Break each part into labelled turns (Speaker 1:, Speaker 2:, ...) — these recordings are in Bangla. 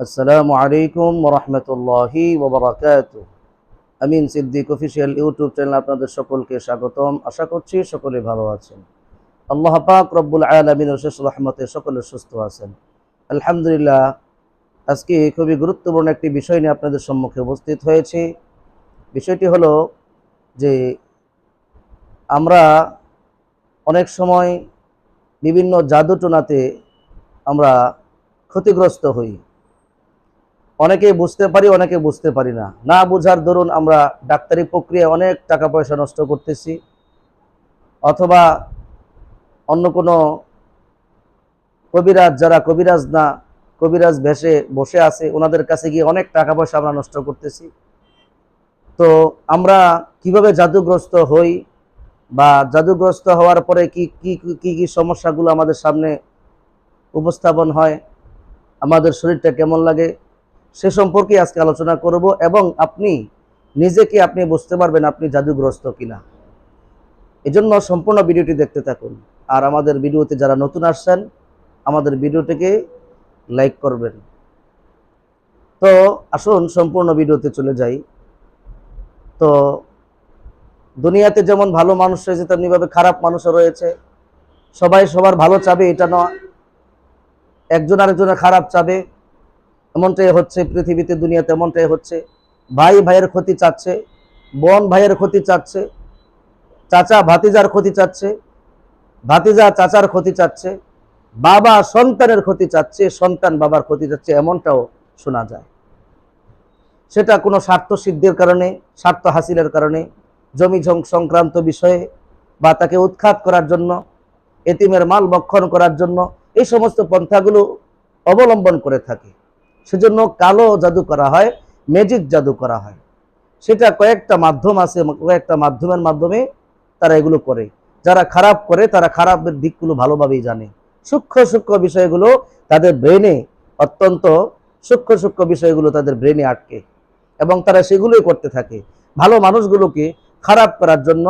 Speaker 1: আসসালামু আলাইকুম রহমতুল্লাহি ওবরাকাত। Amin Siddique official YouTube channel আপনাদের সকলকে স্বাগতম। আশা করছি সকলে ভালো আছেন। আল্লাহ পাক রব্বুল আলমিনের শেষ রহমতে সকলে সুস্থ আছেন। আলহামদুলিল্লাহ, আজকে খুবই গুরুত্বপূর্ণ একটি বিষয় নিয়ে আপনাদের সম্মুখে উপস্থিত হয়েছি। বিষয়টি হলো যে আমরা অনেক সময় বিভিন্ন জাদুটোনাতে আমরা ক্ষতিগ্রস্ত হই। অনেকে বুঝতে পারি, অনেকে বুঝতে পারি না। না বুঝার দরুন আমরা ডাক্তারি প্রক্রিয়ায় অনেক টাকা পয়সা নষ্ট করতেছি, অথবা অন্য কোনো কবিরাজ যারা কবিরাজ না, কবিরাজ ভেসে বসে আছে, ওনাদের কাছে গিয়ে অনেক টাকা পয়সা আমরা নষ্ট করতেছি। তো আমরা কীভাবে জাদুগ্রস্ত হই বা জাদুগ্রস্ত হওয়ার পরে কি কি কি কি সমস্যাগুলো আমাদের সামনে উপস্থাপন হয়, আমাদের শরীরটা কেমন লাগে সে সম্পর্কে আজকে আলোচনা করব এবং আপনি নিজেকে আপনি বুঝতে পারবেন আপনি জাদুগ্রস্ত কিনা। এজন্য সম্পূর্ণ ভিডিওটি দেখতে থাকুন। আর আমাদের ভিডিওতে যারা নতুন আসছেন, আমাদের ভিডিওটিকে লাইক করবেন। তো আসুন সম্পূর্ণ ভিডিওতে চলে যাই। তো দুনিয়াতে যেমন ভালো মানুষ রয়েছে তেমনিভাবে খারাপ মানুষও রয়েছে। সবাই সবার ভালো চাবে, এটা নয়। একজন আরেকজনের খারাপ চাবে। এমনটাই হচ্ছে, পৃথিবীতে, দুনিয়াতে এমনটাই হচ্ছে। ভাই ভাইয়ের ক্ষতি চাচ্ছে, বোন ভাইয়ের ক্ষতি চাচ্ছে, চাচা ভাতিজার ক্ষতি চাচ্ছে, ভাতিজা চাচার ক্ষতি চাচ্ছে, বাবা সন্তানের ক্ষতি চাচ্ছে, সন্তান বাবার ক্ষতি চাচ্ছে, এমনটাও শোনা যায়। সেটা কোনো স্বার্থ সিদ্ধির কারণে, স্বার্থ হাসিলের কারণে, জমি সংক্রান্ত বিষয়ে বা তাকে উৎখাত করার জন্য, এতিমের মাল বক্ষণ করার জন্য, এই সমস্ত পন্থাগুলো অবলম্বন করে থাকে। সেজন্য কালো জাদু করা হয়, ম্যাজিক জাদু করা হয়। সেটা কয়েকটা মাধ্যম আছে, কয়েকটা মাধ্যমের মাধ্যমে তারা এগুলো করে। যারা খারাপ করে, তারা খারাপের দিকগুলো ভালোভাবেই জানে। সূক্ষ্ম সূক্ষ্ম বিষয়গুলো তাদের ব্রেনে অত্যন্ত সূক্ষ্ম সূক্ষ্ম বিষয়গুলো তাদের ব্রেনে আটকে এবং তারা সেগুলোই করতে থাকে। ভালো মানুষগুলোকে খারাপ করার জন্য,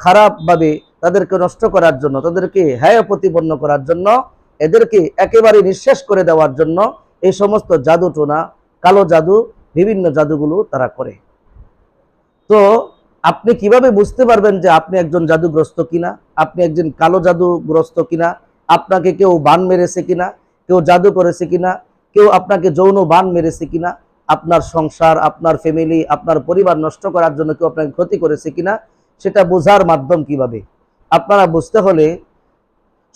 Speaker 1: খারাপভাবে তাদেরকে নষ্ট করার জন্য, তাদেরকে হ্যায় প্রতিপন্ন করার জন্য, এদেরকে একেবারে নিঃশেষ করে দেওয়ার জন্য এই সমস্ত জাদু টোনা, কালো জাদু, বিভিন্ন জাদুগুলো তারা করে। তো আপনি কীভাবে বুঝতে পারবেন যে আপনি একজন জাদুগ্রস্ত কিনা? আপনি একজন কালো জাদুগ্রস্ত কিনা? আপনাকে কেউ বান মেরেছে কিনা? কেউ জাদু করেছে কিনা? কেউ আপনাকে যৌন বান মেরেছে কিনা? আপনার সংসার, আপনার ফ্যামিলি আপনার পরিবার নষ্ট করার জন্য কেউ আপনাকে ক্ষতি করেছে কিনা? সেটা বোঝার মাধ্যম কীভাবে? আপনারা বুঝতে হলে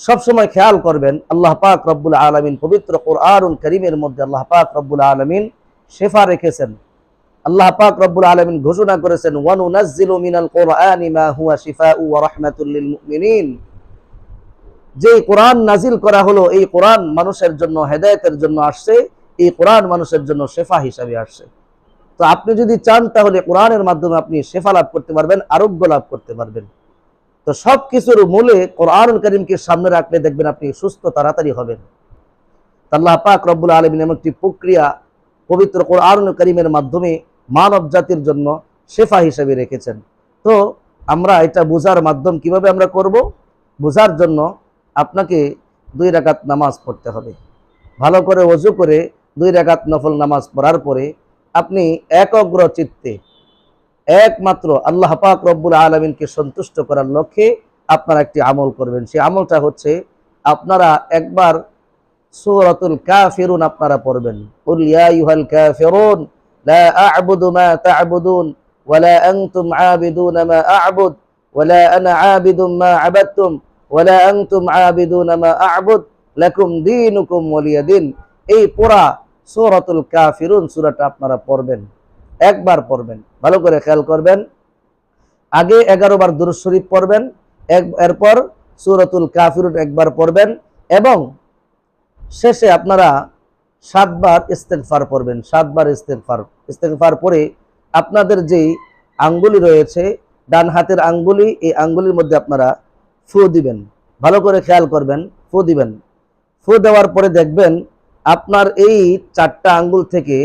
Speaker 1: সবসময় খেয়াল করবেন, আল্লাহ পাক রব্বুল আলমিন পবিত্র কোরআন করিমের মধ্যে আল্লাহ পাক রব্বুল আলমিন শেফা রেখেছেন। আল্লাহ পাক রব্বুল আলমিন ঘোষণা করেছেন, ওয়ানুনাজ্জিলু মিনাল কোরআনি মা হুয়া শিফাউ যে কোরআন নাজিল করা হলো, এই কোরআন মানুষের জন্য হেদায়েতের জন্য আসছে, এই কোরআন মানুষের জন্য শেফা হিসাবে আসছে। তো আপনি যদি চান তাহলে কোরআনের মাধ্যমে আপনি শেফা লাভ করতে পারবেন, আরোগ্য লাভ করতে পারবেন। তো সব কিছুর মূলে কোরআনুল করিমকে সামনে রাখলে দেখবেন আপনি সুস্থ, তাড়াতাড়ি হবেন। আল্লাহ পাক রব্বুল আলমিন এমন একটি প্রক্রিয়া পবিত্র কোরআনুল করিমের মাধ্যমে মানব জাতির জন্য শেফা হিসেবে রেখেছেন। তো আমরা এটা বোঝার মাধ্যম কীভাবে আমরা করব? বোঝার জন্য আপনাকে দুই রাকাত নামাজ পড়তে হবে। ভালো করে অজু করে দুই রাকাত নফল নামাজ পড়ার পরে আপনি একগ্র চিত্তে একমাত্র আল্লাহ পাক রব্বুল আলমিনকে সন্তুষ্ট করার লক্ষ্যে আপনারা একটি আমল করবেন। সেই আমলটা হচ্ছে আপনারা একবার সূরাতুল কাফিরুন আপনারা পড়বেন। কুল ইয়া আইয়ুহাল কাফিরুন, লা আ'বুদু মা তা'বুদুন ওয়ালা আনতুম আবিদুন মা আ'বুদ ওয়ালা আনা আবিদুম মা আবাদতুম ওয়ালা আনতুম আবিদুন মা আ'বুদ, লাকুম দীনুকুম ওয়ালিয়া দিন। এই পুরা সূরাতুল কাফিরুন সূরাটা আপনারা পড়বেন। একবার পড়বেন, ভালো করে খেয়াল করবেন। আগে এগারো বার দুরুদ শরীফ পড়বেন, এক, এরপর সুরতুল কাফিরুন একবার পড়বেন এবং শেষে আপনারা সাতবার ইস্তেগফার পড়বেন, সাতবার ইস্তেগফার ইস্তেগফার পরে আপনাদের যেই আঙ্গুলি রয়েছে, ডান হাতের আঙ্গুলি, এই আঙ্গুলির মধ্যে আপনারা ফু দিবেন, ভালো করে খেয়াল করবেন, ফু দিবেন। ফু দেওয়ার পরে দেখবেন আপনার এই চারটা আঙ্গুল থেকে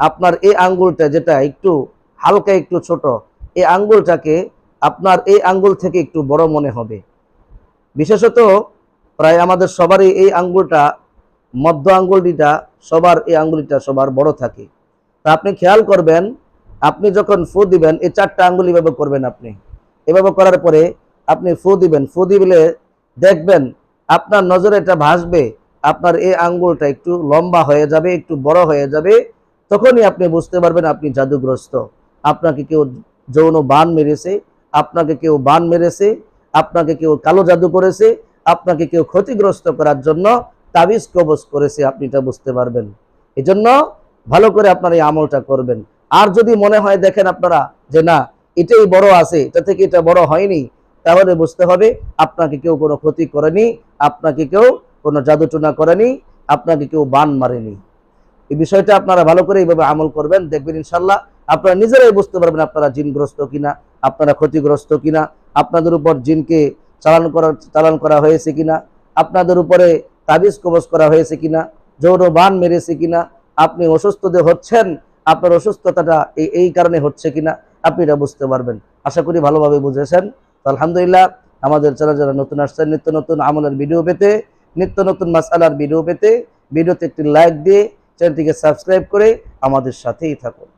Speaker 1: আপনার এই আঙ্গুলটা যেটা একটু হালকা একটু ছোট, এই আঙ্গুলটাকে আপনার এই আঙ্গুল থেকে একটু বড় মনে হবে। বিশেষত প্রায় আমাদের সবারই এই আঙ্গুলটা, মধ্য আঙ্গুলটিটা সবার এই আঙ্গুলিটা সবার বড় থাকে। তা আপনি খেয়াল করবেন, আপনি যখন ফু দিবেন, এই চারটা আঙ্গুল এভাবে করবেন আপনি। এভাবে করার পরে আপনি ফু দিবেন। ফু দিলে দেখবেন আপনার নজরে এটা ভাসবে, আপনার এই আঙ্গুলটা একটু লম্বা হয়ে যাবে, একটু বড় হয়ে যাবে তখনই আপনি বুঝতে পারবেন আপনি জাদুগ্রস্ত। আপনাকে কেউ যৌন বান মেরেছে, আপনাকে কেউ বান মেরেছে, আপনাকে কেউ কালো জাদু করেছে, আপনাকে কেউ ক্ষতিগ্রস্ত করার জন্য তাবিজ কবজ করেছে, আপনি এটা বুঝতে পারবেন। এই জন্য ভালো করে আপনার এই আমলটা করবেন। আর যদি মনে হয় দেখেন আপনারা যে না, এটাই বড় আছে, এটা থেকে এটা বড় হয়নি, তাহলে বুঝতে হবে আপনাকে কেউ কোনো ক্ষতি করেনি, আপনাকে কেউ কোনো জাদুটুনা করেনি, আপনাকে কেউ বান মারেনি। এই বিষয়টা আপনারা ভালো করে এইভাবে আমল করবেন, দেখবেন ইনশাল্লাহ আপনারা নিজেরাই বুঝতে পারবেন আপনারা জিনগ্রস্ত কিনা, আপনারা ক্ষতিগ্রস্ত কিনা, আপনাদের উপর জিনকে চালান করা চালান করা হয়েছে কিনা, আপনাদের উপরে তাবিজ কবজ করা হয়েছে কিনা, যৌন বান মেরেছে কিনা, আপনি অসুস্থ হচ্ছেন, আপনার অসুস্থতাটা এই এই কারণে হচ্ছে কিনা, আপনি এটা বুঝতে পারবেন। আশা করি ভালোভাবে বুঝেছেন। তো আলহামদুলিল্লাহ, আমাদের চ্যানেল যারা নতুন আসছেন, নিত্য নতুন আমলের ভিডিও পেতে, নিত্য নতুন মাসালার ভিডিও পেতে ভিডিওতে একটি লাইক দিয়ে চ্যানেলটিকে সাবস্ক্রাইব করে আমাদের সাথেই থাকুন।